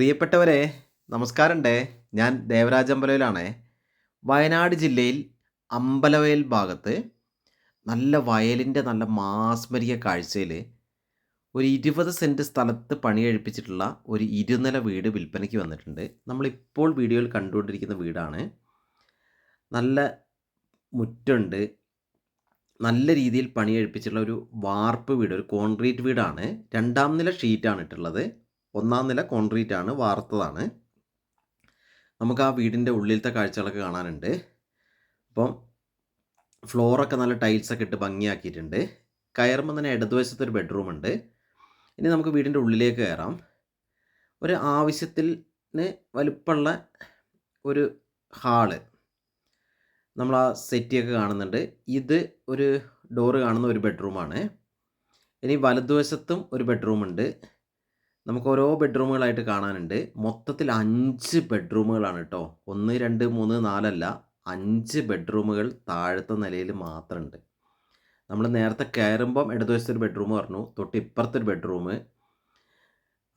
പ്രിയപ്പെട്ടവരെ നമസ്കാരമുണ്ടേ. ഞാൻ ദേവരാജമ്പലയിലാണേ വയനാട് ജില്ലയിൽ അമ്പലവയൽ ഭാഗത്ത് നല്ല വയലിന്റെ നല്ല മാസ്മരിക കാഴ്ചയിൽ ഒരു ഇരുപത് സെന്റ് സ്ഥലത്ത് പണി കഴിപ്പിച്ചിട്ടുള്ള ഒരു ഇരുനില വീട് വിൽപ്പനയ്ക്ക് വന്നിട്ടുണ്ട്. നമ്മളിപ്പോൾ വീഡിയോയിൽ കണ്ടുകൊണ്ടിരിക്കുന്ന വീടാണ്. നല്ല മുറ്റുണ്ട്. നല്ല രീതിയിൽ പണി കഴിപ്പിച്ചിട്ടുള്ള ഒരു വാർപ്പ് വീട് ഒരു കോൺക്രീറ്റ് വീടാണ്. രണ്ടാം നില ഷീറ്റാണ് ഇട്ടുള്ളത്. ഒന്നാം നില കോൺക്രീറ്റ് ആണ് വാർത്തതാണ്. നമുക്ക് ആ വീടിന്റെ ഉള്ളിലത്തെ കാഴ്ചകളൊക്കെ കാണാനുണ്ട്. അപ്പം ഫ്ലോറൊക്കെ നല്ല ടൈൽസൊക്കെ ഇട്ട് ഭംഗിയാക്കിയിട്ടുണ്ട്. കയറുമ്പോൾ തന്നെ ഇടതുവശത്ത് ഒരു ബെഡ്റൂം ഉണ്ട്. ഇനി നമുക്ക് വീടിന്റെ ഉള്ളിലേക്ക് കയറാം. ഒരു ആവശ്യത്തിന് വലുപ്പമുള്ള ഒരു ഹാൾ നമ്മൾ ആ സെറ്റിയൊക്കെ കാണുന്നുണ്ട്. ഇത് ഒരു ഡോറ് കാണുന്ന ഒരു ബെഡ്റൂമാണ് ഇനി വലതുവശത്തും ഒരു ബെഡ്റൂം ഉണ്ട്. നമുക്ക് ഓരോ ബെഡ്റൂമുകളായിട്ട് കാണാനുണ്ട്. മൊത്തത്തിൽ അഞ്ച് ബെഡ്റൂമുകളാണ് കേട്ടോ ഒന്ന് രണ്ട് മൂന്ന് നാലല്ല. അഞ്ച് ബെഡ്റൂമുകൾ താഴത്തെ നിലയിൽ മാത്രമുണ്ട് നമ്മൾ നേരത്തെ കയറുമ്പം ഇടതുവശത്ത് ബെഡ്റൂം പറഞ്ഞു. തൊട്ടിപ്പുറത്തൊരു ബെഡ്റൂം.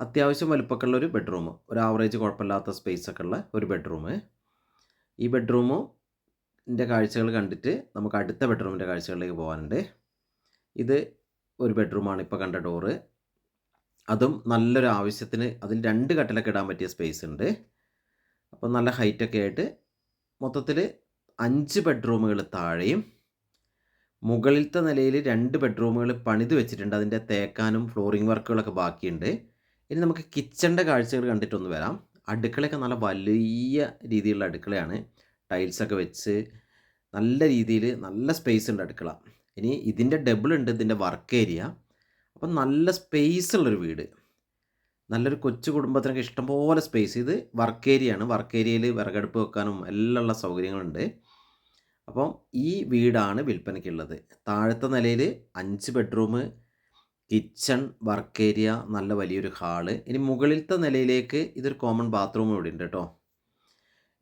അത്യാവശ്യം വലുപ്പമൊക്കെയുള്ള ഒരു ബെഡ്റൂം. ഒരു ആവറേജ് കുഴപ്പമില്ലാത്ത സ്പേസ് ഒക്കെ ഉള്ള ഒരു ബെഡ്റൂം. ഈ ബെഡ്റൂമിന്റെ കാഴ്ചകൾ കണ്ടിട്ട് നമുക്ക് അടുത്ത ബെഡ്റൂമിന്റെ കാഴ്ചകളിലേക്ക് പോകാനുണ്ട്. ഇത് ഒരു ബെഡ്റൂമാണ് ഇപ്പോൾ കണ്ട ഡോറ്. അതും നല്ലൊരു ആവശ്യത്തിന് അതിൽ രണ്ട് കട്ടിലൊക്കെ ഇടാൻ പറ്റിയ സ്പേസ് ഉണ്ട്. അപ്പോൾ നല്ല ഹൈറ്റൊക്കെ ആയിട്ട് മൊത്തത്തിൽ അഞ്ച് ബെഡ്റൂമുകൾ താഴെയും മുകളിലത്തെ നിലയിൽ രണ്ട് ബെഡ്റൂമുകൾ പണിത് വെച്ചിട്ടുണ്ട്. അതിന്റെ തേക്കാനും ഫ്ലോറിംഗ് വർക്കുകളൊക്കെ ബാക്കിയുണ്ട്. ഇനി നമുക്ക് കിച്ചണിന്റെ കാഴ്ചകൾ കണ്ടിട്ടൊന്ന് വരാം. അടുക്കളയൊക്കെ നല്ല വലിയ രീതിയിലുള്ള അടുക്കളയാണ്. ടൈൽസൊക്കെ വെച്ച് നല്ല രീതിയിൽ നല്ല സ്പേസ് ഉണ്ട് അടുക്കള. ഇനി ഇതിന്റെ ഡബിൾ ഉണ്ട്. ഇതിന്റെ വർക്ക് ഏരിയ അപ്പം നല്ല സ്പേസ് ഉള്ളൊരു വീട്. നല്ലൊരു കൊച്ചു കുടുംബത്തിനൊക്കെ ഇഷ്ടംപോലെ സ്പേസ്. ഇത് വർക്ക് ഏരിയ ആണ് വർക്ക് ഏരിയയിൽ വിറകടുപ്പ് വെക്കാനും എല്ലാം ഉള്ള സൗകര്യങ്ങളുണ്ട്. അപ്പം ഈ വീടാണ് വിൽപ്പനയ്ക്കുള്ളത്. താഴത്തെ നിലയിൽ അഞ്ച് ബെഡ്റൂം കിച്ചൺ വർക്ക് ഏരിയ നല്ല വലിയൊരു ഹാൾ. ഇനി മുകളിലത്തെ നിലയിലേക്ക് ഇതൊരു കോമൺ ബാത്റൂം ഇവിടെ ഉണ്ട് കേട്ടോ.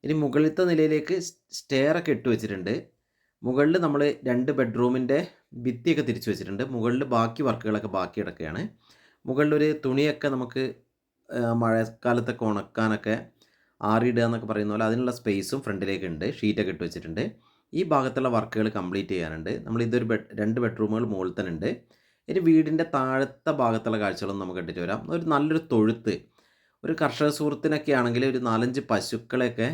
ഇനി മുകളിലത്തെ നിലയിലേക്ക് സ്റ്റെയറൊക്കെ ഇട്ട് വെച്ചിട്ടുണ്ട്. മുകളിൽ നമ്മൾ രണ്ട് ബെഡ്റൂമിന്റെ ഭിത്തിയൊക്കെ തിരിച്ചു വെച്ചിട്ടുണ്ട്. മുകളിൽ ബാക്കി വർക്കുകളൊക്കെ ബാക്കി കിടക്കുകയാണ്. മുകളിലൊരു തുണിയൊക്കെ നമുക്ക് മഴക്കാലത്തൊക്കെ ഉണക്കാനൊക്കെ ആറിയിടുക എന്നൊക്കെ പറയുന്ന പോലെ അതിനുള്ള സ്പേസും ഫ്രണ്ടിലേക്ക് ഉണ്ട്. ഷീറ്റൊക്കെ ഇട്ട് വെച്ചിട്ടുണ്ട്. ഈ ഭാഗത്തുള്ള വർക്കുകൾ കംപ്ലീറ്റ് ചെയ്യാനുണ്ട്. നമ്മൾ ഇതൊരു ബെഡ് രണ്ട് ബെഡ്റൂമുകൾ മുകളിൽ തന്നെ ഉണ്ട്. ഇനി വീടിന്റെ താഴത്തെ ഭാഗത്തുള്ള കാഴ്ചകളൊന്നും നമുക്ക് കണ്ടിട്ട് വരാം. ഒരു നല്ലൊരു തൊഴുത്ത്. ഒരു കർഷക സുഹൃത്തിനൊക്കെ ആണെങ്കിൽ ഒരു നാലഞ്ച് പശുക്കളെയൊക്കെ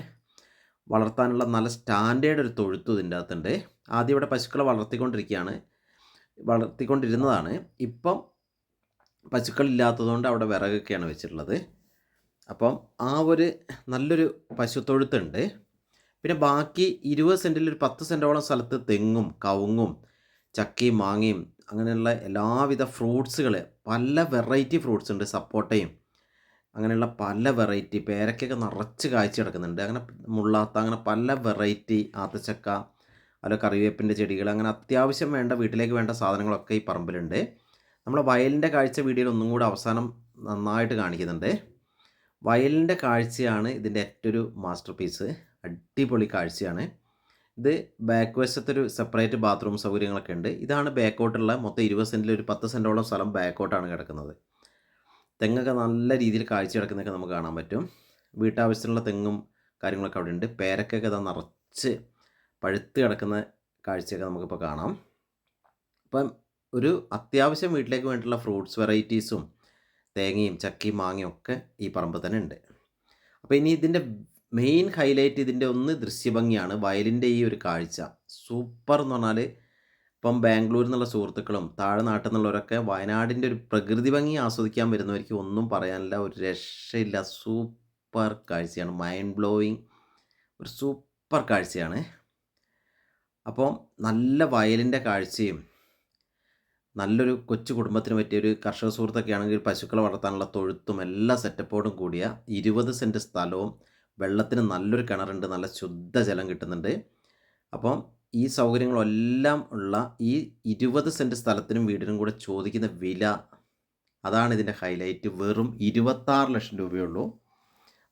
വളർത്താനുള്ള നല്ല സ്റ്റാൻഡേർഡ് ഒരു തൊഴുത്ത് ഇതിന്റെ അകത്തുണ്ട്. ആദ്യം ഇവിടെ പശുക്കളെ വളർത്തിക്കൊണ്ടിരിക്കുകയാണ്. വളർത്തിക്കൊണ്ടിരുന്നതാണ്. ഇപ്പം പശുക്കളില്ലാത്തതുകൊണ്ട് അവിടെ വിറകൊക്കെയാണ് വെച്ചിട്ടുള്ളത്. അപ്പം ആ ഒരു നല്ലൊരു പശു പശുത്തൊഴുത്തുണ്ട് പിന്നെ ബാക്കി ഇരുപത് സെന്റിൽ ഒരു പത്ത് സെന്റോളം സ്ഥലത്ത് തെങ്ങും കവുങ്ങും ചക്കയും മാങ്ങയും അങ്ങനെയുള്ള എല്ലാവിധ ഫ്രൂട്ട്സുകൾ പല വെറൈറ്റി ഫ്രൂട്ട്സ് ഉണ്ട് സപ്പോട്ടയും അങ്ങനെയുള്ള പല വെറൈറ്റി പേരക്കൊക്കെ നിറച്ച് കാഴ്ച കിടക്കുന്നുണ്ട്. അങ്ങനെ മുള്ളാത്ത അങ്ങനെ പല വെറൈറ്റി ആത്തച്ചക്ക അല്ല കറിവേപ്പിന്റെ ചെടികൾ അങ്ങനെ അത്യാവശ്യം വേണ്ട വീട്ടിലേക്ക് വേണ്ട സാധനങ്ങളൊക്കെ ഈ പറമ്പിലുണ്ട്. നമ്മൾ വയലിന്റെ കാഴ്ച വീഡിയോയിൽ ഒന്നും കൂടെ അവസാനം നന്നായിട്ട് കാണിക്കുന്നുണ്ട്. വയലിന്റെ കാഴ്ചയാണ് ഇതിന്റെ ഏറ്റവും ഒരു മാസ്റ്റർ പീസ് അടിപൊളി കാഴ്ചയാണ്. ഇത് ബാക്ക് വശത്തൊരു സെപ്പറേറ്റ് ബാത്റൂം സൗകര്യങ്ങളൊക്കെ ഉണ്ട്. ഇതാണ് ബാക്കോട്ടുള്ള മൊത്തം ഇരുപത് സെന്റിൽ ഒരു പത്ത് സെന്റോളം സ്ഥലം ബാക്കോട്ടാണ് കിടക്കുന്നത്. തെങ്ങൊക്കെ നല്ല രീതിയിൽ കാഴ്ച കിടക്കുന്നതൊക്കെ നമുക്ക് കാണാൻ പറ്റും. വീട്ടാവശ്യത്തിനുള്ള തെങ്ങും കാര്യങ്ങളൊക്കെ അവിടെ ഉണ്ട് പേരക്കൊക്കെ ഇതാ നിറച്ച് പഴുത്ത് കിടക്കുന്ന കാഴ്ചയൊക്കെ നമുക്കിപ്പോൾ കാണാം. അപ്പം ഒരു അത്യാവശ്യം വീട്ടിലേക്ക് വേണ്ടിയിട്ടുള്ള ഫ്രൂട്ട്സ് വെറൈറ്റീസും തേങ്ങയും ചക്കയും മാങ്ങയും ഒക്കെ ഈ പറമ്പ് തന്നെ ഉണ്ട്. അപ്പോൾ ഇനി ഇതിന്റെ മെയിൻ ഹൈലൈറ്റ് ഇതിന്റെ ഒന്ന് ദൃശ്യഭംഗിയാണ് വയലിന്റെ ഈ ഒരു കാഴ്ച. സൂപ്പർ എന്ന് പറഞ്ഞാൽ ഇപ്പം ബാംഗ്ലൂരിൽ നിന്നുള്ള സുഹൃത്തുക്കളും താഴെ നാട്ടിൽ നിന്നുള്ളവരൊക്കെ വയനാടിന്റെ ഒരു പ്രകൃതി ഭംഗി ആസ്വദിക്കാൻ വരുന്നവർക്ക് ഒന്നും പറയാനില്ല. ഒരു രക്ഷയില്ല. സൂപ്പർ കാഴ്ചയാണ്. മൈൻഡ് ബ്ലോയിങ് ഒരു സൂപ്പർ കാഴ്ചയാണ്. അപ്പം നല്ല വയലിന്റെ കാഴ്ചയും നല്ലൊരു കൊച്ചു കുടുംബത്തിന് പറ്റിയ ഒരു കർഷക സുഹൃത്തൊക്കെ ആണെങ്കിൽ പശുക്കളെ വളർത്താനുള്ള തൊഴുത്തും എല്ലാ സെറ്റപ്പോടും കൂടിയ ഇരുപത് സെന്റ് സ്ഥലവും വെള്ളത്തിന് നല്ലൊരു കിണറുണ്ട്. നല്ല ശുദ്ധജലം കിട്ടുന്നുണ്ട്. അപ്പം ഈ സൗകര്യങ്ങളെല്ലാം ഉള്ള ഈ ഇരുപത് സെന്റ് സ്ഥലത്തിനും വീടിനും കൂടെ ചോദിക്കുന്ന വില അതാണ് ഇതിന്റെ ഹൈലൈറ്റ് വെറും ഇരുപത്താറ് ലക്ഷം രൂപയുള്ളൂ.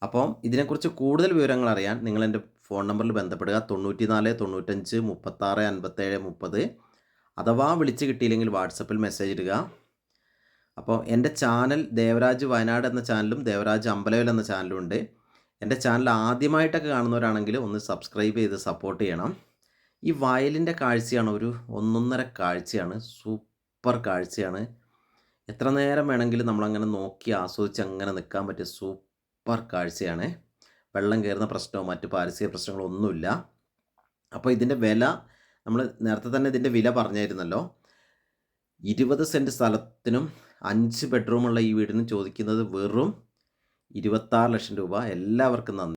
അപ്പം ഇതിനെക്കുറിച്ച് കൂടുതൽ വിവരങ്ങൾ അറിയാൻ നിങ്ങൾ എന്റെ ഫോൺ നമ്പറിൽ ബന്ധപ്പെടുക. തൊണ്ണൂറ്റി നാല് തൊണ്ണൂറ്റഞ്ച് മുപ്പത്താറ് അൻപത്തേഴ് മുപ്പത്. അഥവാ വിളിച്ച് കിട്ടിയില്ലെങ്കിൽ വാട്സപ്പിൽ മെസ്സേജ് ഇടുക. അപ്പോൾ എന്റെ ചാനൽ ദേവരാജ് വയനാട് എന്ന ചാനലും ദേവരാജ് അമ്പലവൽ എന്ന ചാനലും ഉണ്ട്. എന്റെ ചാനൽ ആദ്യമായിട്ടൊക്കെ കാണുന്നവരാണെങ്കിൽ ഒന്ന് സബ്സ്ക്രൈബ് ചെയ്ത് സപ്പോർട്ട് ചെയ്യണം. ഈ വയലിന്റെ കാഴ്ചയാണ് ഒരു ഒന്നൊന്നര കാഴ്ചയാണ് സൂപ്പർ കാഴ്ചയാണ്. എത്ര നേരം വേണമെങ്കിലും നമ്മളങ്ങനെ നോക്കി ആസ്വദിച്ച് അങ്ങനെ നിൽക്കാൻ പറ്റിയ സൂപ്പർ കാഴ്ചയാണ്. വെള്ളം കയറുന്ന പ്രശ്നമോ മറ്റ് പാരിസ്ഥിതിക പ്രശ്നങ്ങളോ ഒന്നുമില്ല. അപ്പോൾ ഇതിന്റെ വില നമ്മൾ നേരത്തെ തന്നെ ഇതിന്റെ വില പറഞ്ഞായിരുന്നല്ലോ. ഇരുപത് സെന്റ് സ്ഥലത്തിനും അഞ്ച് ബെഡ്റൂമുള്ള ഈ വീടിനും ചോദിക്കുന്നത് വെറും ഇരുപത്താറ് ലക്ഷം രൂപ. എല്ലാവർക്കും നന്ദി.